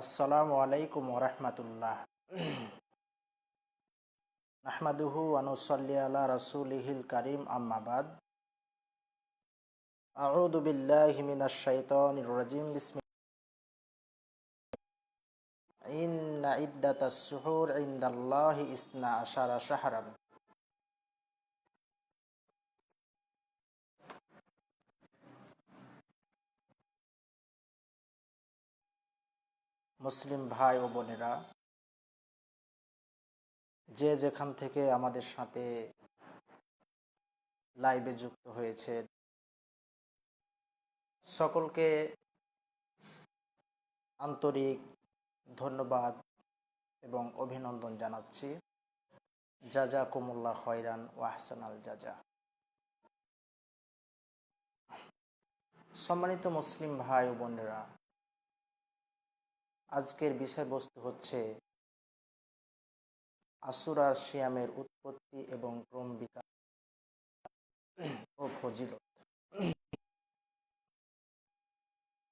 আসসালামু আলাইকুম ওরহমতুল্লাহ নাহমাদুহু আনুসল্লি আলা রাসূলিহিল কারীম আম্মাবাদ আউযু বিল্লাহি মিনাশ শাইতানির রাজিম বিসমি সুহুর ইনদাল্লাহি ইসনা আশারা শাহরান। মুসলিম ভাই ও বোনেরা, যে যেখান থেকে আমাদের সাথে লাইভে যুক্ত হয়েছে সকলকে আন্তরিক ধন্যবাদ এবং অভিনন্দন জানাচ্ছি। জাজা কুমুল্লা খয়রান ও আহসান আল জাজা। সম্মানিত মুসলিম ভাই ও বোনেরা আজকের বিষয়বস্তু হচ্ছে আসুরার শিয়ামের উৎপত্তি এবং ক্রম বিকাশ ও ফজিলত।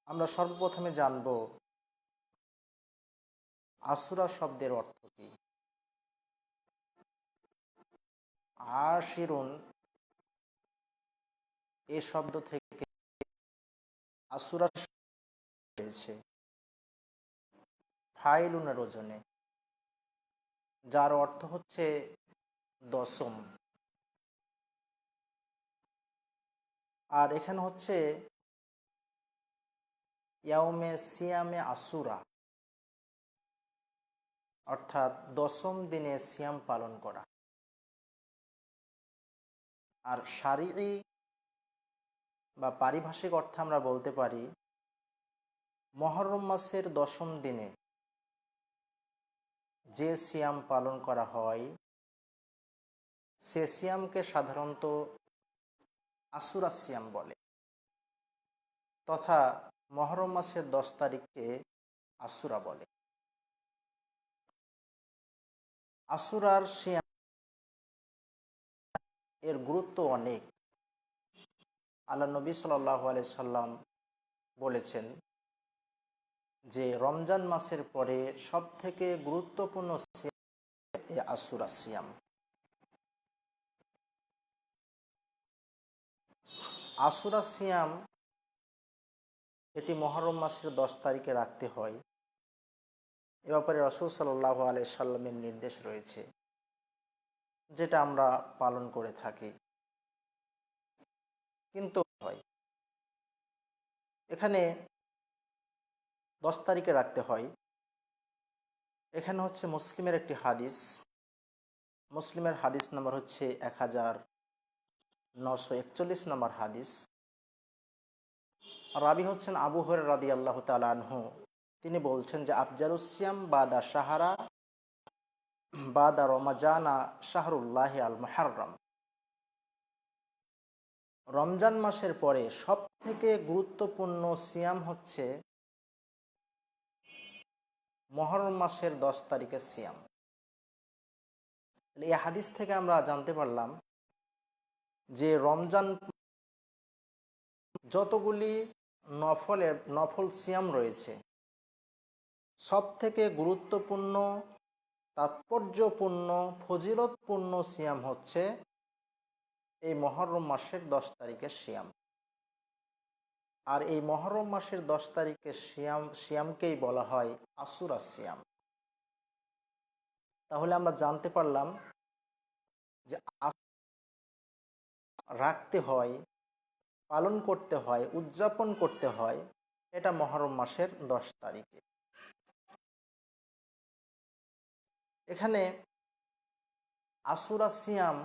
আমরা সর্বপ্রথমে জানব আসুরা শব্দের অর্থ কি? আশিরুন এ শব্দ থেকে আসুরা হয়েছে ফাইলুনের ওজনে, যার অর্থ হচ্ছে দশম। আর এখানে হচ্ছে ইয়াউমে সিয়ামে আসুরা অর্থাৎ দশম দিনে সিয়াম পালন করা। আর শারীরিক বা পারিভাষিক অর্থে আমরা বলতে পারি, মহরম মাসের দশম দিনে যে সিয়াম পালন করা হয়, সে সিয়ামকে সাধারণত আসুরা সিয়াম বলে তথা মহরম মাসের দশ তারিখকে আসুরা বলে। আসুরার সিয়াম এর গুরুত্ব অনেক। আল্লাহ নবী সাল্লাহ সাল্লাম বলেছেন যে রমজান মাসের পরে সব থেকে গুরুত্বপূর্ণ আসুরা সিয়াম। আসুরা সিয়াম এটি মহরম মাসের দশ তারিখে রাখতে হয়। এ ব্যাপারে রসুল সাল্লাহ আলাই সাল্লামের নির্দেশ রয়েছে, যেটা আমরা পালন করে থাকি। কিন্তু হয়। এখানে দশ তারিখে রাখতে হয়। এখানে হচ্ছে মুসলিমের একটি হাদিস। মুসলিমের হাদিস নাম্বার হচ্ছে এক হাজার নশো একচল্লিশ নম্বর হাদিস। রাবি হচ্ছেন আবু হর রাদি আল্লাহ তালানহু তিনি বলছেন যে আফজারুসিয়াম বাদা সাহারা বাদা রমাজানা শাহরুল্লাহ আল মাহারম রমজান মাসের পরে সব থেকে গুরুত্বপূর্ণ সিয়াম হচ্ছে মহরম মাসের দশ তারিখের সিয়াম। এই হাদিস থেকে আমরা জানতে পারলাম যে রমজান যতগুলি নফলে, নফল সিয়াম রয়েছে সব থেকে গুরুত্বপূর্ণ, তাৎপর্যপূর্ণ, ফজিলতপূর্ণ সিয়াম হচ্ছে এই মহরম মাসের দশ তারিখের সিয়াম। আর এই মহরম মাসের দশ তারিখে শিয়াম শিয়ামকেই বলা হয় আসুরা সিয়াম। তাহলে আমরা জানতে পারলাম যে রাখতে হয়, পালন করতে হয়, উদযাপন করতে হয় এটা মহরম মাসের দশ তারিখে। এখানে আসুরা সিয়াম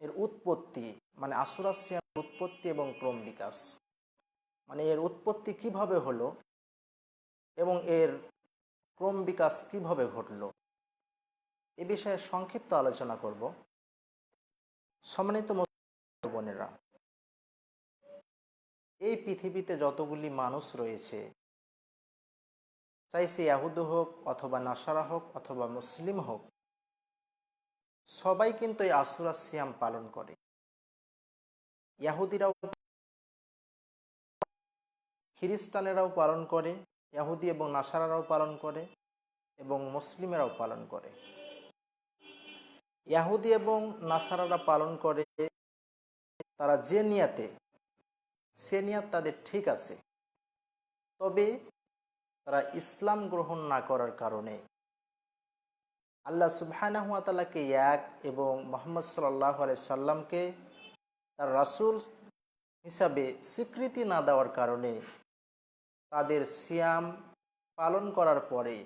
এর উৎপত্তি মানে আসুরা সিয়াম উৎপত্তি এবং ক্রম বিকাশ। মানে এর উৎপত্তি কীভাবে হলো এবং এর ক্রম বিকাশ কীভাবে ঘটলো, এ বিষয়ে সংক্ষিপ্ত আলোচনা করব। সম্মানিত বোনেরা, এই পৃথিবীতে যতগুলি মানুষ রয়েছে, চাই সে ইয়াহুদ হোক অথবা নাসারা হোক অথবা মুসলিম হোক, সবাই কিন্তু এই আসুরা সিয়াম পালন করে। ইয়াহুদিরাও খ্রিস্টানেরাও পালন করে, ইয়াহুদি এবং নাসারারাও পালন করে এবং মুসলিমেরাও পালন করে। ইয়াহুদি এবং নাসারারা পালন করে, তারা যে নিয়াতে, সে নিয়াত তাদের ঠিক আছে। তবে তারা ইসলাম গ্রহণ না করার কারণে আল্লাহ সুবহানাহুয়াতালাকে এক এবং মোহাম্মদ সাল্লাহ সাল্লামকে তার রাসুল হিসাবে স্বীকৃতি না দেওয়ার কারণে তাদের সিয়াম পালন করার পরে,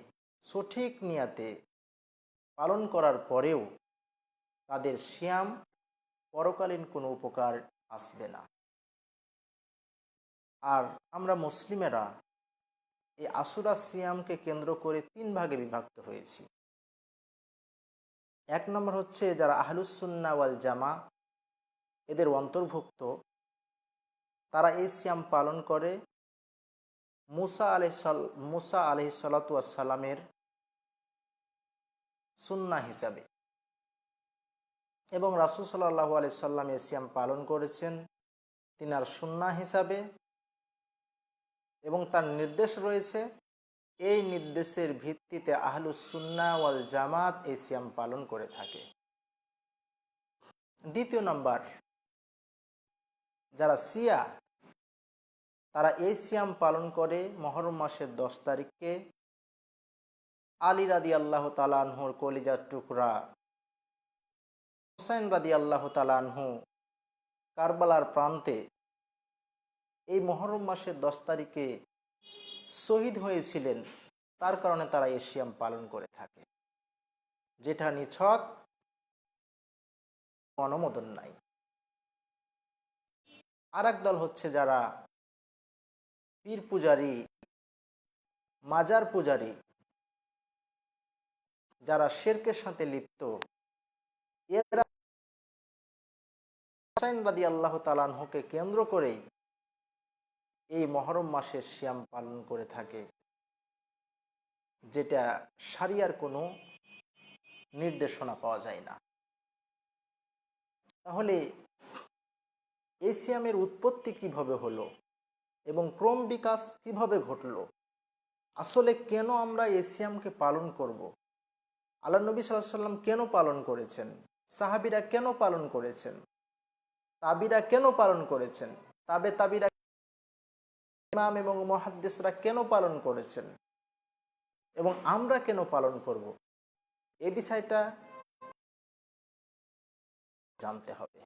সঠিক নিয়াতে পালন করার পরেও তাদের সিয়াম পরকালীন কোনো উপকার আসবে না। আর আমরা মুসলিমেরা এই আসুরা সিয়ামকে কেন্দ্র করে তিন ভাগে বিভক্ত হয়েছি। এক নম্বর হচ্ছে যারা আহলুসুন্না ওয়াল জামা এদের অন্তর্ভুক্ত, তারা এই সিয়াম পালন করে মুসা আলহ মুসা আলহ সালাতামের সুন্না হিসাবে। এবং রাসুল সাল্লাহ আলি সাল্লাম সিয়াম পালন করেছেন তিনার সুন্না হিসাবে। এবং তার নির্দেশ রয়েছে, এই নির্দেশের ভিত্তিতে আহলুস সুন্না ওয়াল জামাত এই পালন করে থাকে। দ্বিতীয় নম্বর যারা তারা এই সিয়াম পালন করে মহরম মাসের দশ তারিখকে। আলী রাদি আল্লাহ তালানহুর কলিজার টুকরা। হুসাইন রাদি আল্লাহ তালানহু কারবালার প্রান্তে এই মহরম মাসের দশ তারিখে শহীদ হয়েছিলেন, তার কারণে তারা এই সিয়াম পালন করে থাকে। যেটা নিছক অনুমোদন নাই। আর দল হচ্ছে যারা পীর পূজারী, মাজার পূজারী, যারা শেরকের সাথে লিপ্ত। এরা রাদি আল্লাহ তালানহকে কেন্দ্র করেই এই মহরম মাসের শ্যাম পালন করে থাকে, যেটা সারিয়ার কোনো নির্দেশনা পাওয়া যায় না। তাহলে এই সিয়ামের উৎপত্তি কীভাবে হলো এবং ক্রম বিকাশ কীভাবে ঘটলো? আসলে কেন আমরা এসিয়ামকে পালন করব। আল্লাহ নবী সাল্লাম কেন পালন করেছেন? সাহাবিরা কেন পালন করেছেন? তাবিরা কেন পালন করেছেন? তাবে তাবিরা, ইমাম এবং মহাদ্দেশরা কেন পালন করেছেন? এবং আমরা কেন পালন করব? এ বিষয়টা জানতে হবে।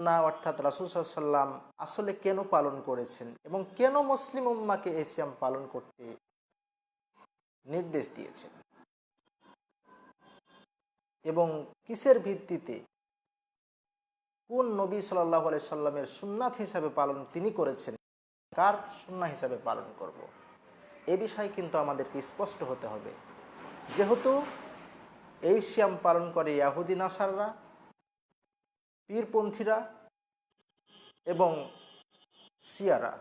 না, অর্থাৎ রাসুল সাল্লাম আসলে কেন পালন করেছেন এবং কেন মুসলিম উম্মাকে এসিয়াম পালন করতে নির্দেশ দিয়েছেন? এবং কিসের ভিত্তিতে কোন নবী সাল্লাহ আলি সাল্লামের সুন্নাত হিসাবে পালন তিনি করেছেন? কার সুন্না হিসাবে পালন করব। এ বিষয়ে কিন্তু আমাদেরকে স্পষ্ট হতে হবে। যেহেতু এই শ্যাম পালন করে ইয়াহুদি, নাসাররা পীরপন্থীরা এবং সিয়ারা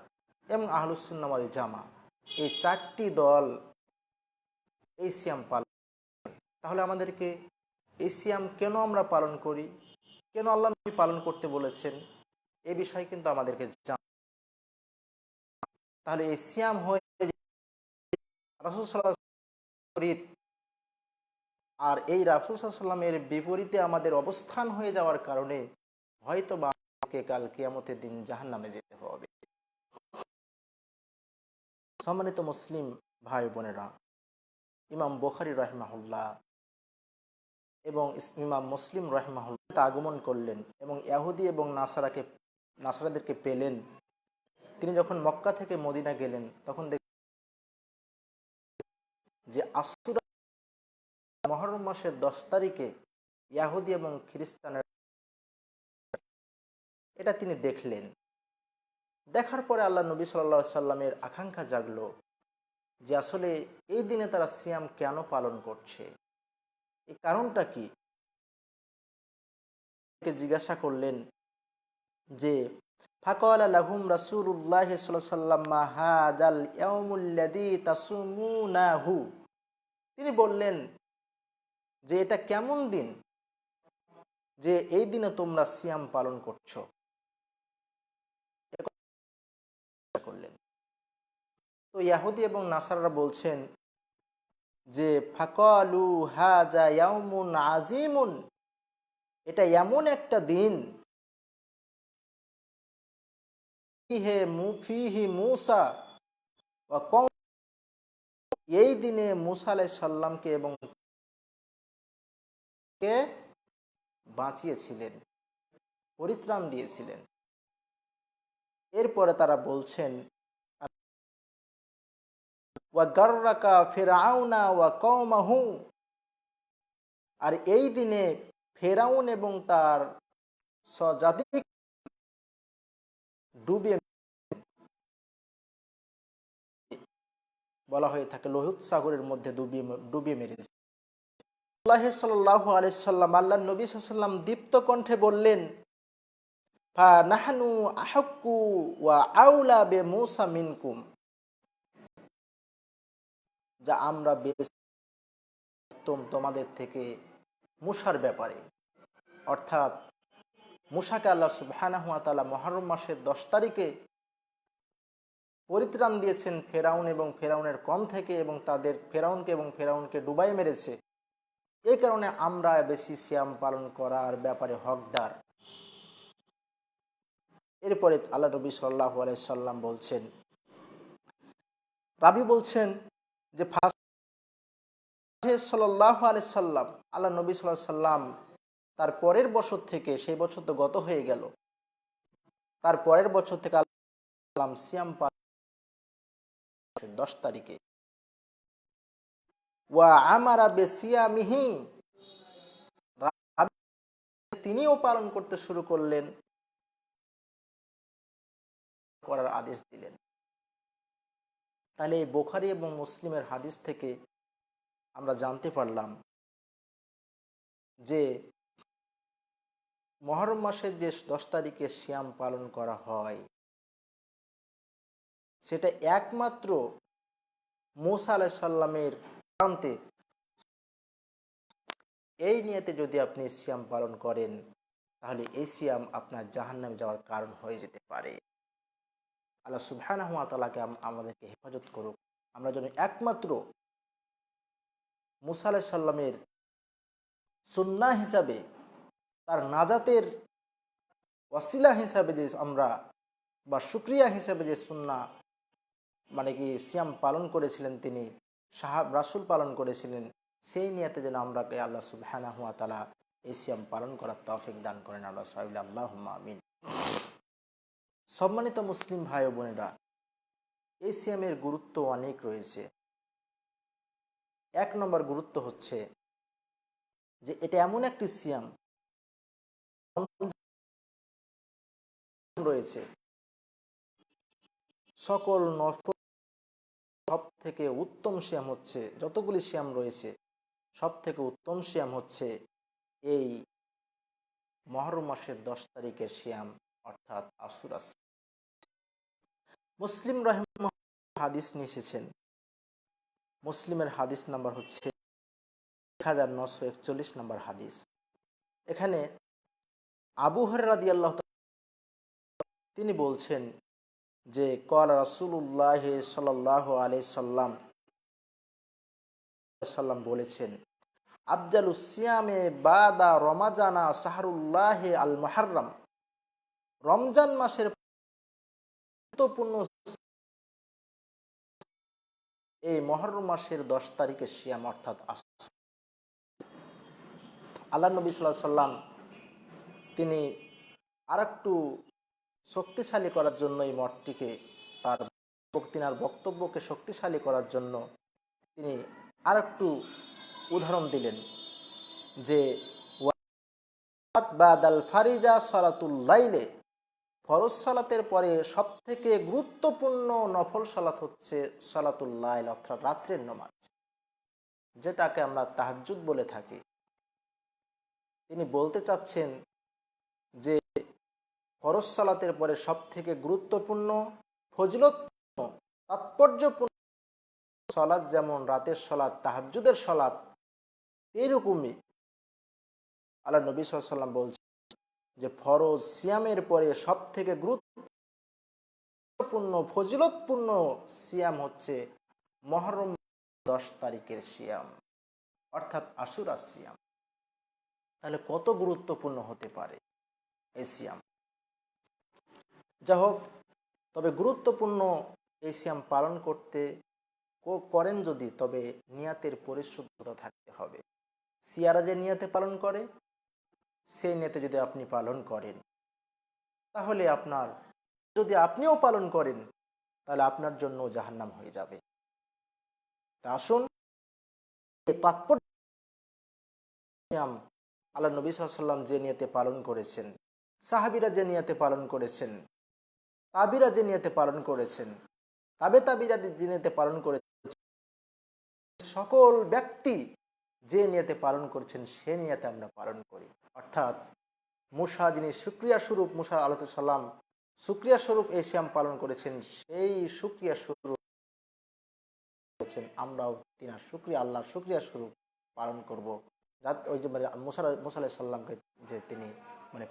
এবং আহলুসুন্নামাল জামা, এই চারটি দল এই সিয়াম পালন তাহলে আমাদেরকে এই সিয়াম কেন আমরা পালন করি? কেন আল্লাহ নবী পালন করতে বলেছেন? এ বিষয়ে কিন্তু আমাদেরকে জান তাহলে এই সিয়াম হয়ে আর এই রাসুল সাল্লামের বিপরীতে আমাদের অবস্থান হয়ে যাওয়ার কারণে হয়তো বা আমাকে কাল কিয়ামতের দিন জাহান নামে যেতে হবে। সম্মানিত মুসলিম ভাই বোনেরা, ইমাম বোখারি রহমাহুল্লাহ এবং ইমাম মুসলিম রহমাহুল্লাহ আগমন করলেন এবং ইয়াহুদি এবং নাসারাকে, নাসারাদেরকে পেলেন। তিনি যখন মক্কা থেকে মদিনা গেলেন, তখন দেখ যে আসুরা মহরম মাসের দশ তারিখে ইয়াহুদি এবং খ্রিস্টানের এটা তিনি দেখলেন। দেখার পরে আল্লাহ নবী সাল্লা সাল্লামের আকাঙ্ক্ষা জাগলো যে আসলে এই দিনে তারা সিয়াম কেন পালন করছে? এই কারণটা কি? জিজ্ঞাসা করলেন যে, ফাকল আলাহুম রাসুল্লাহ তিনি বললেন যে এটা কেমন দিন? যে এই দিনে তোমরা সিয়াম পালন করছ। করলেন। তো ইয়াহুদি এবং নাসাররা বলছেন যে, ফাকালু হাজা ইয়াউমুন আজিমুন এটা এমন একটা দিন। হে মুফিহি মুসা। এই দিনে মুসা আলাইহিস সাল্লামকে এবং কে? বাঁচিয়েছিলেন, পরিত্রাণ দিয়েছিলেন। এরপরে তারা বলছেন, ওয়া গার্রাকা ফেরাউনা ওয়া কওমাহু। আর এই দিনে ফেরাউন এবং তার স্বজাতি ডুবিয়ে বলা হয়ে থাকে, লোহিত সাগরের মধ্যে ডুবিয়ে ডুবিয়ে মেরেছে। আল্লাহ সাল্লাহ আলাইসাল্লাম আল্লাহ নবী সাল্লাম দীপ্ত কণ্ঠে বললেন, ফা নাহানু আহক্কু ওয়া আউলা বে মৌসা মিনকুম। যা আমরা তোমাদের থেকে মুসার ব্যাপারে। অর্থাৎ মুসাকে আল্লাহ সুবহানাহু ওয়া মহরম মাসের দশ তারিখে পরিত্রাণ দিয়েছেন ফেরাউন এবং ফেরাউনের কম থেকে এবং তাদের ফেরাউনকে এবং ফেরাউনকে ডুবাই মেরেছে। এই কারণে আমরা বেশি সিয়াম পালন করার ব্যাপারে হকদার। এরপরে আল্লাহ নবী সাল্লাহ সাল্লাম বলছেন, রাবি বলছেন যে ফার্স্ট সাল্লাহ সাল্লাম, আল্লাহ নবী সাল্লাহ সাল্লাম তার পরের বছর থেকে, সেই বছর তো গত হয়ে গেল, তার পরের বছর থেকে আল্লাহ সাল্লাম সিয়াম পালন দশ তারিখে। ওয়া তিনিও পালন করতে শুরু করলেন। করার আদেশ দিলেন। তাহলে এই বোখারি এবং মুসলিমের হাদিস থেকে আমরা জানতে পারলাম যে, মহরম মাসের যে দশ তারিখে শ্যাম পালন করা হয়, সেটা একমাত্র মুসা আলাহিসাল্লামের প্রান্তে এই নিয়েতে যদি আপনি সিয়াম পালন করেন, তাহলে এই সিয়াম আপনার জাহান্নামে যাওয়ার কারণ হয়ে যেতে পারে। আল্লাহ সুবহানাহু ওয়া তাআলাকে আমাদেরকে হেফাজত করুক। আমরা যেন একমাত্র মুসা সাল্লামের সুন্না হিসাবে, তার নাজাতের ওয়াসিলা হিসাবে যে আমরা বা শুক্রিয়া হিসাবে যে সুন্না মানে কি সিয়াম পালন করেছিলেন তিনি সাহাব রাসুল পালন করেছিলেন, সেই নিয়াতে যেন আমরাকে আল্লাহ সুবহানা হুয়া তালা এই সিয়াম পালন করার তৌফিক দান করেন আল্লাহ সাহেব। আল্লাহ আমিন। সম্মানিত মুসলিম ভাই বোনেরা, এই সিয়ামের গুরুত্ব অনেক রয়েছে। এক নম্বর গুরুত্ব হচ্ছে যে এটা এমন একটি সিয়াম রয়েছে, সকল নফল সব থেকে উত্তম শ্যাম হচ্ছে, যতগুলি শ্যাম রয়েছে সব থেকে উত্তম শ্যাম হচ্ছে এই মহরম মাসের দশ তারিখের শ্যাম, অর্থাৎ আসুরাস মুসলিম রহম হাদিস নিয়ে এসেছেন। মুসলিমের হাদিস নাম্বার হচ্ছে এক হাজার নশো একচল্লিশ নম্বর হাদিস। এখানে আবু হরাদি আল্লাহ তিনি বলছেন যে কল রাসুল্লাহ সাল্লাহ আলি সাল্লাম সাল্লাম বলেছেন, আফজাল উসিয়ামে বাদা রমাজানা সাহারুল্লাহ আল মাহার্রাম রমজান মাসের গুরুত্বপূর্ণ এই মহরম মাসের দশ তারিখে শিয়াম অর্থাৎ আল্লাহ নবী সাল্লাম তিনি আর একটু শক্তিশালী করার জন্য এই মঠটিকে তার তিনার বক্তব্যকে শক্তিশালী করার জন্য তিনি আর একটু উদাহরণ দিলেন যে বাদাল ফারিজা সলাতুল্লাইলে ফরজ সালাতের পরে সব থেকে গুরুত্বপূর্ণ নফল সালাত হচ্ছে সালাতুল্লাইল অর্থাৎ রাত্রের নমাজ, যেটাকে আমরা তাহাজুদ বলে থাকি। তিনি বলতে চাচ্ছেন যে ফরজ সালাতের পরে সব থেকে গুরুত্বপূর্ণ, ফজলতপূর্ণ, তাৎপর্যপূর্ণ সলাদ যেমন রাতের সলাদ তাহাজুদের সলাদ এইরকমই আল্লাহ নবী সাল্লাম বলছেন যে ফরজ সিয়ামের পরে সব থেকে গুরুত্ব গুরুত্বপূর্ণ, ফজিলতপূর্ণ সিয়াম হচ্ছে মহরম দশ তারিখের সিয়াম, অর্থাৎ আশুরা সিয়াম। তাহলে কত গুরুত্বপূর্ণ হতে পারে এই সিয়াম? যা হোক, তবে গুরুত্বপূর্ণ এই সিয়াম পালন করতে করেন যদি, তবে নিয়াতের পরিশুদ্ধতা থাকতে হবে। সিয়ারা যে নিয়াতে পালন করে, সেই নিয়তে যদি আপনি পালন করেন, তাহলে আপনার, যদি আপনিও পালন করেন, তাহলে আপনার জন্য জাহান্নাম হয়ে যাবে। তা আসুন তাৎপর্য আল্লাহ নবী সাল্লাম যে নিয়তে পালন করেছেন, সাহাবিরা যে নিয়াতে পালন করেছেন তাবিরা যে নিয়তে পালন করেছেন, তাবে তাবিরা যে নিয়তে পালন করেছেন, সকল ব্যক্তি যে নিয়তে পালন করছেন, সে নিয়তে আমরা পালন করি। অর্থাৎ মুসা যিনি সুক্রিয়া স্বরূপ, মুসা আলহ সাল্লাম সুক্রিয়া স্বরূপ এই শ্যাম পালন করেছেন, সেই সুক্রিয়া স্বরূপ করেছেন, আমরাও তিনার সুক্রিয়া আল্লাহ সুক্রিয়া স্বরূপ পালন করব। যাতে ওই যে মানে মুসা মুসা আলাহ সাল্লামকে যে তিনি মানে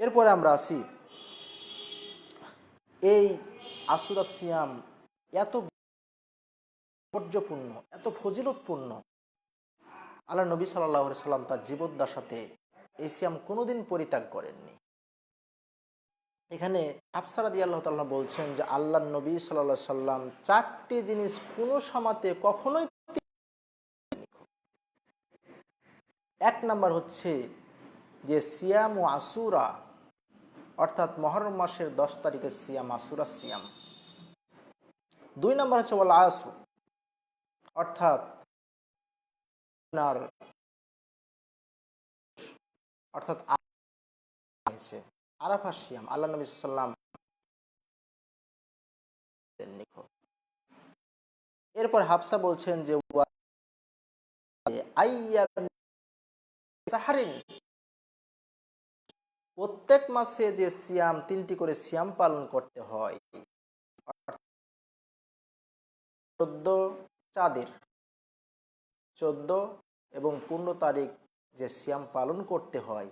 এরপরে আমরা আসি। এই আসুরা সিয়াম এত তাৎপর্যপূর্ণ এত ফজিলতপূর্ণ। আল্লাহ নবী সাল্লাহ সাল্লাম তার জীবদ্দশাতে এই সিয়াম কোনোদিন পরিত্যাগ করেননি। এখানে আফসারাদি আল্লাহ তাল্লাহ বলছেন যে আল্লাহ নবী সাল্লাহ সাল্লাম চারটি জিনিস কোনো সমাতে কখনোই এক নাম্বার হচ্ছে যে, সিয়াম ও আসুরা অর্থাৎ মহরম মাসের দশ তারিখের সিয়াম আসুরা সিয়াম। দুই নাম্বার হচ্ছে বলা আসু অর্থাৎ আপনার অর্থাৎ আরাফা সিয়াম, আল্লাহ নবী সাল্লাম এরপর হাফসা বলছেন যে প্রত্যেক মাসে যে সিয়াম, তিনটি করে সিয়াম পালন করতে হয়। চোদ্দ চাঁদের, চোদ্দ এবং পনেরো তারিখ যে সিয়াম পালন করতে হয়,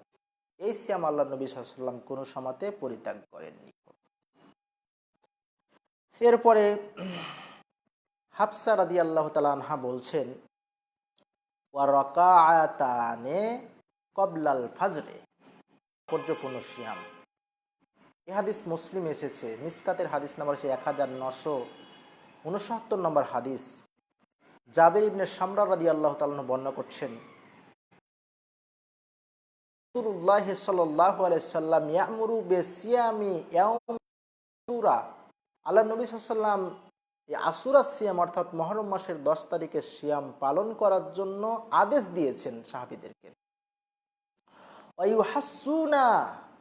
এই সিয়াম আল্লাহ নবী সাল্লাম কোনো সমাতে পরিত্যাগ করেননি। এরপরে হাফসা রাদি আল্লাহ আনহা বলছেন, ওয়া রকাআতানে কবলাল ফাজরে। পর্যপূর্ণ সিয়াম। এ হাদিস মুসলিম এসেছে। মিসকাতের হাদিস নাম্বার হচ্ছে এক হাজার নশো উনসত্তর নম্বর হাদিস। জাবের ইবনে সামরা রাদি আল্লাহ তালন বর্ণনা করছেন, রাসূলুল্লাহ সাল্লাল্লাহু আলাইহি সাল্লাম ইয়ামুরু বিসিয়ামি ইয়াউমুরা আল্লাহ নবী সাল্লাম এই আসুরা সিয়াম অর্থাৎ মহরম মাসের দশ তারিখে সিয়াম পালন করার জন্য আদেশ দিয়েছেন সাহাবিদেরকে।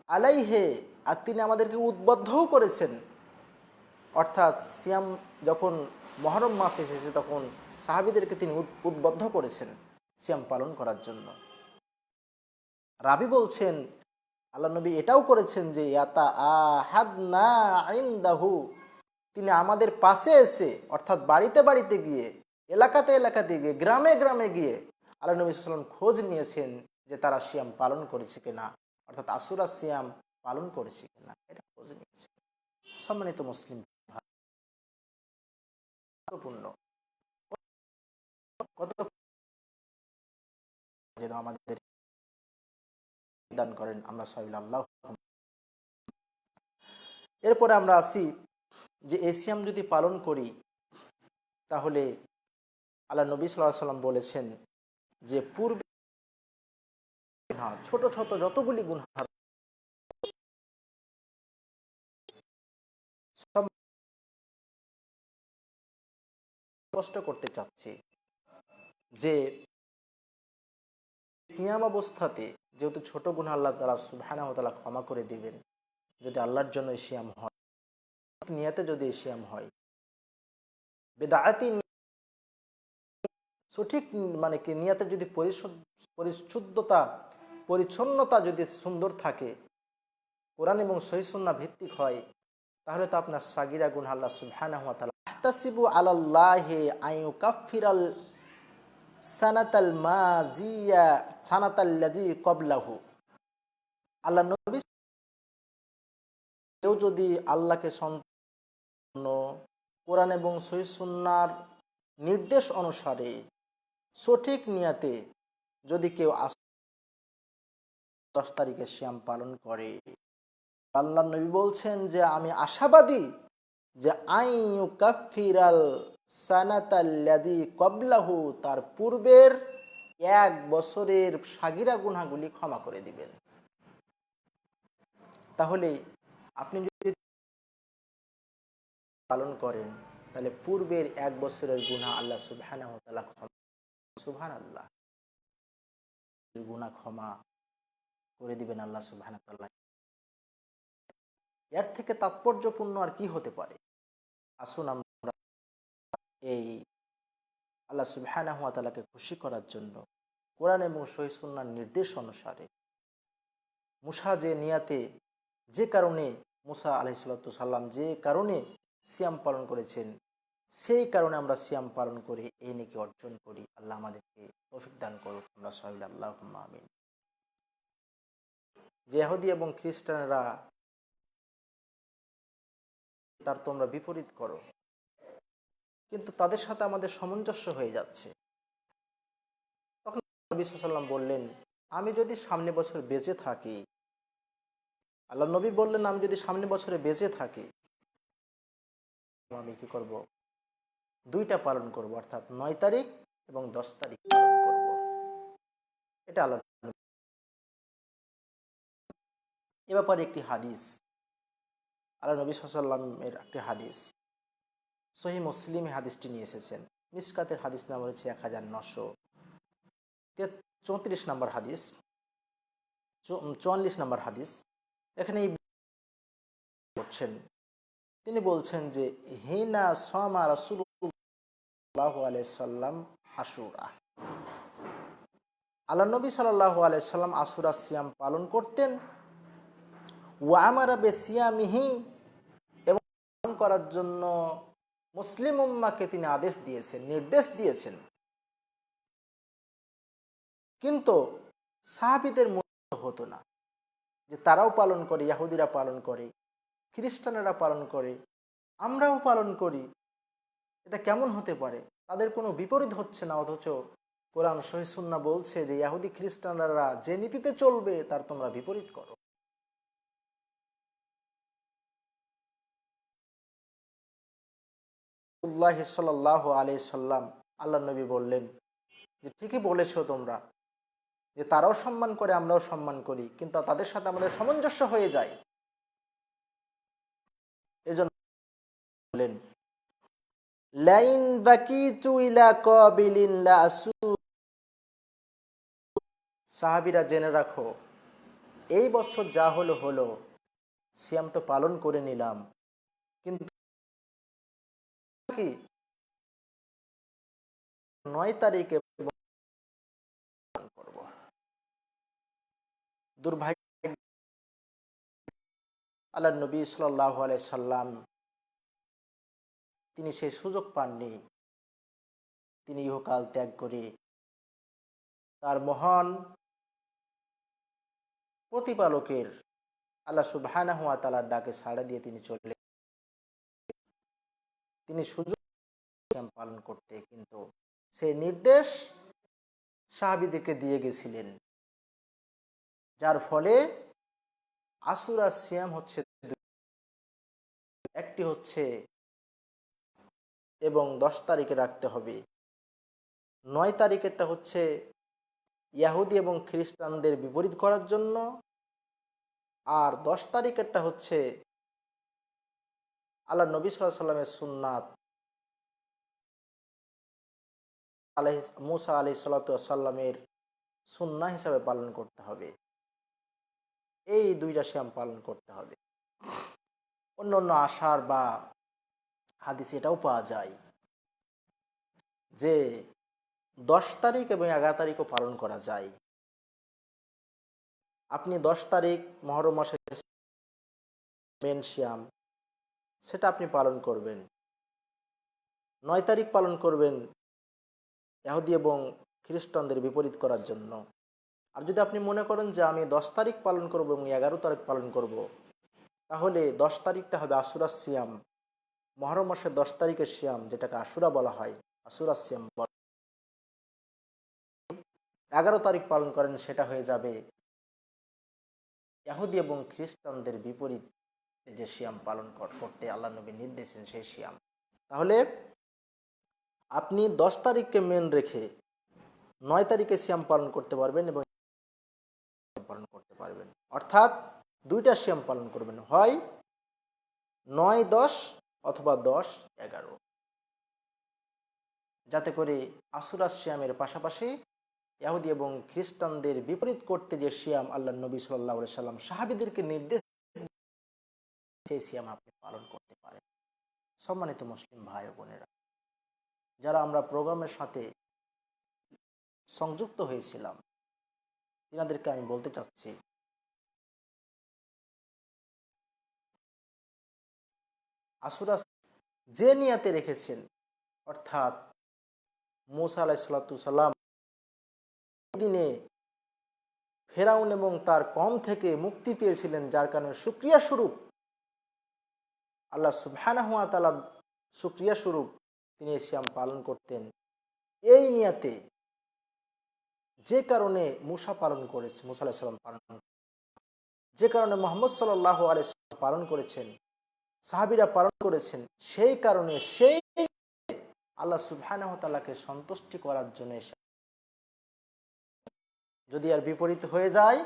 আলাইহে, আর তিনি আমাদেরকে উদ্বুদ্ধও করেছেন। অর্থাৎ সিয়াম যখন মহরম মাস এসেছে, তখন সাহাবিদেরকে তিনি উদ- উদ্বুদ্ধ করেছেন সিয়াম পালন করার জন্য। রাবি বলছেন, আল্লাহ নবী এটাও করেছেন যে, ইয়াতা আহাদ না তিনি আমাদের পাশে এসে, অর্থাৎ বাড়িতে বাড়িতে গিয়ে, এলাকাতে এলাকাতে গিয়ে, গ্রামে গ্রামে গিয়ে, আল্লাহ নবী সাল্লাম খোঁজ নিয়েছেন যে তারা সিয়াম পালন করেছে কিনা, অর্থাৎ আসুরা সিয়াম পালন করেছে কিনা, এটা খোঁজ নিয়েছে। সম্মানিত মুসলিম যেন আমাদের দান করেন আমরা সবাই আল্লাহ। এরপরে আমরা আসি যে এসিয়াম যদি পালন করি, তাহলে আল্লাহ নবী সাল্লাহ সাল্লাম বলেছেন যে পূর্বে ছোট ছোট যতগুলি গুণ সব স্পষ্ট করতে চাচ্ছি যে সিয়াম অবস্থাতে যেহেতু ছোট গুণ আল্লাহ তালা সুবহানাহু ওয়া তাআলা ক্ষমা করে দিবেন, যদি আল্লাহর জন্য সিয়াম হয়, নিয়াতে যদি সিয়াম হয়, বেদায়াতি সঠিক মানে কি নিয়াতে যদি পরিশুদ্ধ পরিশুদ্ধতা পরিচ্ছন্নতা যদি সুন্দর থাকে, কোরআন এবং সহিসুন্না ভিত্তিক হয়, তাহলে তো আপনার সাগিরা গুণ আল্লাহ আহতাসিবু আলাল্লাহি আইয়ু কাফিরাল সানাতাল মাজিয়া সানাতাল লাজি কবলাহু আল্লাহ নবী কেউ যদি আল্লাহকে সন্তান কোরআন এবং সহিসুন্নার নির্দেশ অনুসারে সঠিক নিয়াতে যদি কেউ আস- দশ তারিখে শ্যাম পালন করে। আল্লাহ নবী বলছেন যে, আমি আশাবাদী যে আইউ কাফিরাল সানাতাল্লাদি কবলাহু তার পূর্বের এক বছরের সাগিরা গুনাগুলি ক্ষমা করে দিবেন। তাহলে আপনি যদি পালন করেন, তাহলে পূর্বের এক বছরের গুনাহ আল্লাহ ক্ষমা সুবহান আল্লাহ গুনাহ ক্ষমা করে দিবেন আল্লাহ সুবহানাহু এর থেকে তাৎপর্যপূর্ণ আর কি হতে পারে? আসুন আমরা এই আল্লাহ ওয়া খুশি করার জন্য কোরআন এবং সহিহ সুন্নাহর নির্দেশ অনুসারে মুসা যে নিয়াতে যে কারণে মুসা আলহিসাল্লাম যে কারণে সিয়াম পালন করেছেন, সেই কারণে আমরা সিয়াম পালন করে এই নেকি অর্জন করি। আল্লাহ আমাদেরকে তৌফিক দান করুক। আমরা সবাই আল্লাহ আমিন। যে এবং খ্রিস্টানরা তার তোমরা বিপরীত করো। কিন্তু তাদের সাথে আমাদের সামঞ্জস্য হয়ে যাচ্ছে। তখন নবী সাল্লাম বললেন, আমি যদি সামনে বছর বেঁচে থাকি, আল্লাহ নবী বললেন, আমি যদি সামনে বছরে বেঁচে থাকি, আমি কি করব? দুইটা পালন করব, অর্থাৎ নয় তারিখ এবং দশ তারিখ পালন করব। এটা আল্লাহ এ ব্যাপারে একটি হাদিস। আল্লাহ নবী সাল্লামের একটি হাদিস। সহি মুসলিম হাদিসটি নিয়ে এসেছেন। মিসকাতের হাদিস নাম হচ্ছে এক হাজার নশো চৌত্রিশ নম্বর হাদিস চুয়াল্লিশ নম্বর হাদিস। এখানে করছেন তিনি বলছেন যে, হিনা সমা রাসুল্লাহ আলাইসাল্লাম আশুরা। আল্লাহ নবী সাল্লাহ আলাইসাল্লাম আশুরা সিয়াম পালন করতেন। ওয়ামারা বে সিয়ামিহি এবং করার জন্য মুসলিম উম্মাকে তিনি আদেশ দিয়েছেন, নির্দেশ দিয়েছেন। কিন্তু সাহাবিদের মনে হতো না যে তারাও পালন করে, ইয়াহুদিরা পালন করে, খ্রিস্টানেরা পালন করে, আমরাও পালন করি। এটা কেমন হতে পারে? তাদের কোনো বিপরীত হচ্ছে না, অথচ কোরআন সহিসুন্না বলছে যে ইয়াহুদি খ্রিস্টানরা যে নীতিতে চলবে, তার তোমরা বিপরীত করো। উল্লাহ সাল্লাহ আলি সাল্লাম, আল্লাহ নবী বললেন যে, ঠিকই বলেছ তোমরা যে, তারাও সম্মান করে, আমরাও সম্মান করি, কিন্তু তাদের সাথে আমাদের সামঞ্জস্য হয়ে যায়। এজন্য বলেন লাইন বাকিতু ইলা কাবিলিন সাহাবীরা জেনে রাখো, এই বছর যা হলো হলো, সিয়াম তো পালন করে নিলাম, কিন্তু কি? নয় তারিখে করব। দুর্ভাগ্য আল্লাহ নবী সাল্লাহ সাল্লাম তিনি সেই সুযোগ পাননি। তিনি ইহকাল ত্যাগ করে তার মহান প্রতিপালকের আল্লাহ সুবহানা হুয়া তালার ডাকে সাড়া দিয়ে তিনি চললেন তিনি সুযোগ পালন করতে, কিন্তু সেই নির্দেশ সাহাবিদেরকে দিয়ে গেছিলেন। যার ফলে আসুরা সিয়াম হচ্ছে একটি হচ্ছে এবং দশ তারিখে রাখতে হবে। নয় তারিখেরটা হচ্ছে ইয়াহুদি এবং খ্রিস্টানদের বিপরীত করার জন্য। আর দশ তারিখেরটা হচ্ছে আল্লাহ নবী সাল্লামের সুন্নাত আলহ মুসা আলি সাল্লামের সুন্না হিসাবে পালন করতে হবে। এই দুইটা শ্যাম পালন করতে হবে। অন্য অন্য আশার বা হাদিস এটাও পাওয়া যায় যে দশ তারিখ এবং এগারো তারিখও পালন করা যায়। আপনি দশ তারিখ মহরম মাসের মেন শ্যাম সেটা আপনি পালন করবেন। নয় তারিখ পালন করবেন এহুদি এবং খ্রিস্টানদের বিপরীত করার জন্য। আর যদি আপনি মনে করেন যে আমি দশ তারিখ পালন করব এবং এগারো তারিখ পালন করব, তাহলে দশ তারিখটা হবে আশুরা সিয়াম। মহরম মাসের দশ তারিখের সিয়াম, যেটাকে আশুরা বলা হয়। আশুরা সিয়াম বলা এগারো তারিখ পালন করেন, সেটা হয়ে যাবে ইয়াহুদি এবং খ্রিস্টানদের বিপরীত যে সিয়াম পালন করতে আল্লাহ নবী নির্দেশেন সেই সিয়াম। তাহলে আপনি দশ তারিখকে মেন রেখে নয় তারিখে সিয়াম পালন করতে পারবেন এবং পালন করতে পারবেন। অর্থাৎ দুইটা সিয়াম পালন করবেন, হয় নয়, দশ অথবা দশ, এগারো। যাতে করে আসুরা সিয়ামের পাশাপাশি ইয়াহুদি এবং খ্রিস্টানদের বিপরীত করতে যে সিয়াম আল্লাহ নবী সাল্লাহ সাল্লাম সাহাবিদেরকে নির্দেশ সেই সিয়াম আপনি পালন করতে পারেন। সম্মানিত মুসলিম ভাই বোনেরা, যারা আমরা প্রোগ্রামের সাথে সংযুক্ত হয়েছিলাম তিনাদেরকে আমি বলতে চাচ্ছি আসুরা যে নিয়াতে রেখেছেন, অর্থাৎ মুসা আলাইসাল্লাম দিনে ফেরাউন এবং তার কম থেকে মুক্তি পেয়েছিলেন, যার কারণে সুক্রিয়া স্বরূপ আল্লাহ সুবহানাহুয়া তালা সুক্রিয়া স্বরূপ তিনি এই সিয়াম পালন করতেন। এই নিয়াতে যে কারণে মুসা পালন করেছে, মুসা আলাহিসাল্লাম পালন যে কারণে মোহাম্মদ সাল্লাহ আলাইসাল্লাম পালন করেছেন, সাহাবিরা পালন করেছেন, সেই কারণে সেই আল্লাহ সুবহানাহু তাআলাকে সন্তুষ্টি করার জন্য যদি আর বিপরীত হয়ে যায়